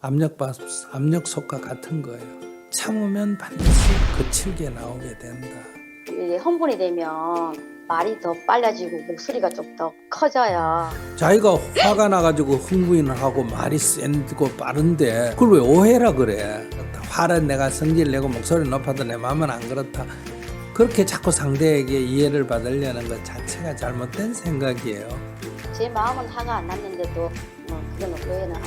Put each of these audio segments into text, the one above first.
압력밥, 압력솥과 같은 거예요. 참으면 반드시 거칠게 나오게 된다. 이게 흥분이 되면 말이 더 빨라지고 목소리가 좀 더 커져요. 자기가 화가 나가지고 흥분을 하고 말이 센고 빠른데 그걸 왜 오해라 그래? 화를 내가 성질 내고 목소리 높아도 내 마음은 안 그렇다. 그렇게 자꾸 상대에게 이해를 받으려는 것 자체가 잘못된 생각이에요. 제 마음은 화가 안 났는데도 뭐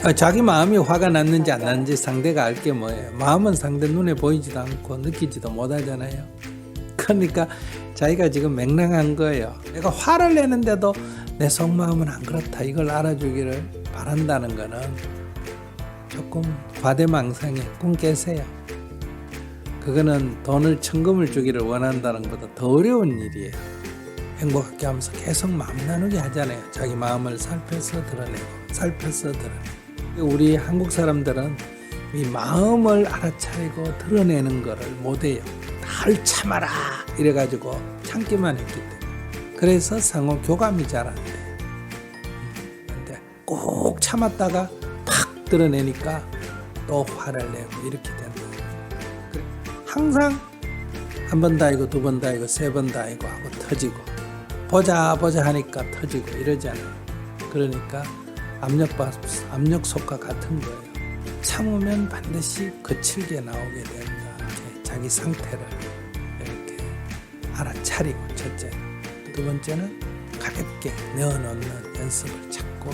아, 자기 마음이 화가 났는지 안 났는지 상대가 알 게 뭐예요? 마음은 상대 눈에 보이지도 않고 느끼지도 못하잖아요. 그러니까 자기가 지금 맹랑한 거예요. 내가 화를 내는데도 내 속마음은 안 그렇다. 이걸 알아주기를 바란다는 거는 조금 과대망상에 꿈 깨세요. 그거는 돈을 천금을 주기를 원한다는 것보다 더 어려운 일이에요. 행복하게 하면서 계속 마음 나누게 하잖아요. 자기 마음을 살펴서 드러내고 살펴서 드러내고 우리 한국 사람들은 이 마음을 알아차리고 드러내는 거를 못해요. 날 참아라 이래가지고 참기만 했기 때문에 그래서 상호 교감이 잘 안 돼. 음, 근데 꼭 참았다가 팍 드러내니까 또 화를 내고 이렇게 된다. 항상 한 번 다이고 두 번 다이고 세 번 다이고 하고 터지고 보자 보자 하니까 터지고 이러잖아요. 그러니까 압력밥 압력솥과 같은 거예요. 참으면 반드시 거칠게 나오게 된다. 자기 상태를 이렇게 알아차리고 첫째, 두 번째는 가볍게 내어놓는 연습을 자꾸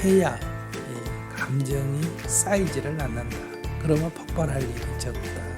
해야 이 감정이 쌓이지를 않는다. 그러면 폭발할 일이 적다.